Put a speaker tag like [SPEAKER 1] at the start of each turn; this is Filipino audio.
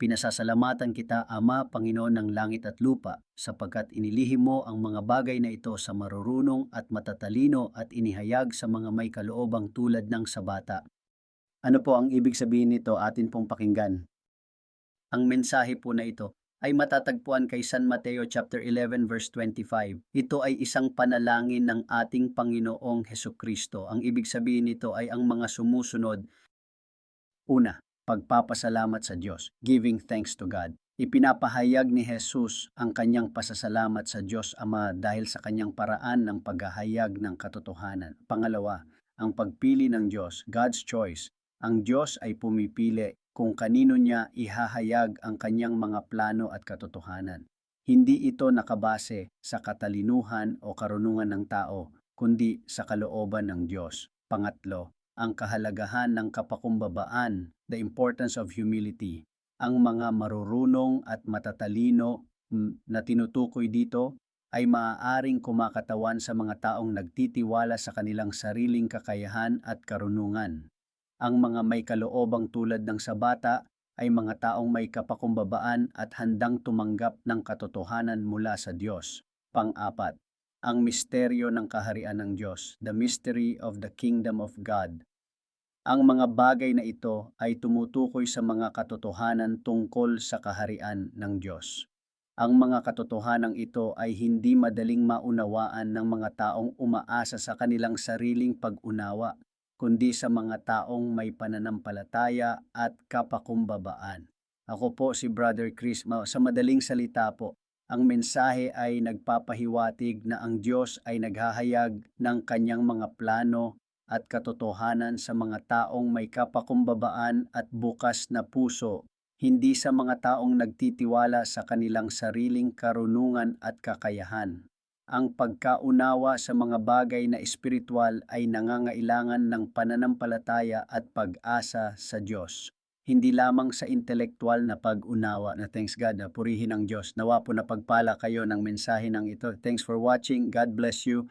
[SPEAKER 1] Pinasasalamatan kita, Ama, Panginoon ng langit at lupa, sapagkat inilihim mo ang mga bagay na ito sa marurunong at matatalino at inihayag sa mga may kaloobang tulad ng sa bata. Ano po ang ibig sabihin nito atin pong pakinggan? Ang mensahe po na ito ay matatagpuan kay San Mateo chapter 11 verse 25. Ito ay isang panalangin ng ating Panginoong Heso Kristo. Ang ibig sabihin nito ay ang mga sumusunod. Una, pagpapasalamat sa Diyos, giving thanks to God. Ipinapahayag ni Jesus ang kanyang pasasalamat sa Diyos Ama dahil sa kanyang paraan ng paghahayag ng katotohanan. Pangalawa, ang pagpili ng Diyos, God's choice. Ang Diyos ay pumipili kung kanino niya ihahayag ang kanyang mga plano at katotohanan. Hindi ito nakabase sa katalinuhan o karunungan ng tao, kundi sa kalooban ng Diyos. Pangatlo, ang kahalagahan ng kapakumbabaan, the importance of humility. Ang mga marurunong at matatalino mm, na tinutukoy dito ay maaaring kumakatawan sa mga taong nagtitiwala sa kanilang sariling kakayahan at karunungan. Ang mga may kaloobang tulad ng sa bata ay mga taong may kapakumbabaan at handang tumanggap ng katotohanan mula sa Diyos. Pang-apat, ang misteryo ng kaharian ng Diyos, the mystery of the kingdom of God. Ang mga bagay na ito ay tumutukoy sa mga katotohanan tungkol sa kaharian ng Diyos. Ang mga katotohanan ito ay hindi madaling maunawaan ng mga taong umaasa sa kanilang sariling pag-unawa, kundi sa mga taong may pananampalataya at kapakumbabaan. Ako po si Brother Chris. Sa madaling salita po, ang mensahe ay nagpapahiwatig na ang Diyos ay naghahayag ng kanyang mga plano at katotohanan sa mga taong may kapakumbabaan at bukas na puso, hindi sa mga taong nagtitiwala sa kanilang sariling karunungan at kakayahan. Ang pagkaunawa sa mga bagay na espiritual ay nangangailangan ng pananampalataya at pag-asa sa Diyos. Hindi lamang sa intelektual na pag-unawa na thanks God na purihin ang Diyos. Nawa po na pagpala kayo ng mensahe ng ito. Thanks for watching. God bless you.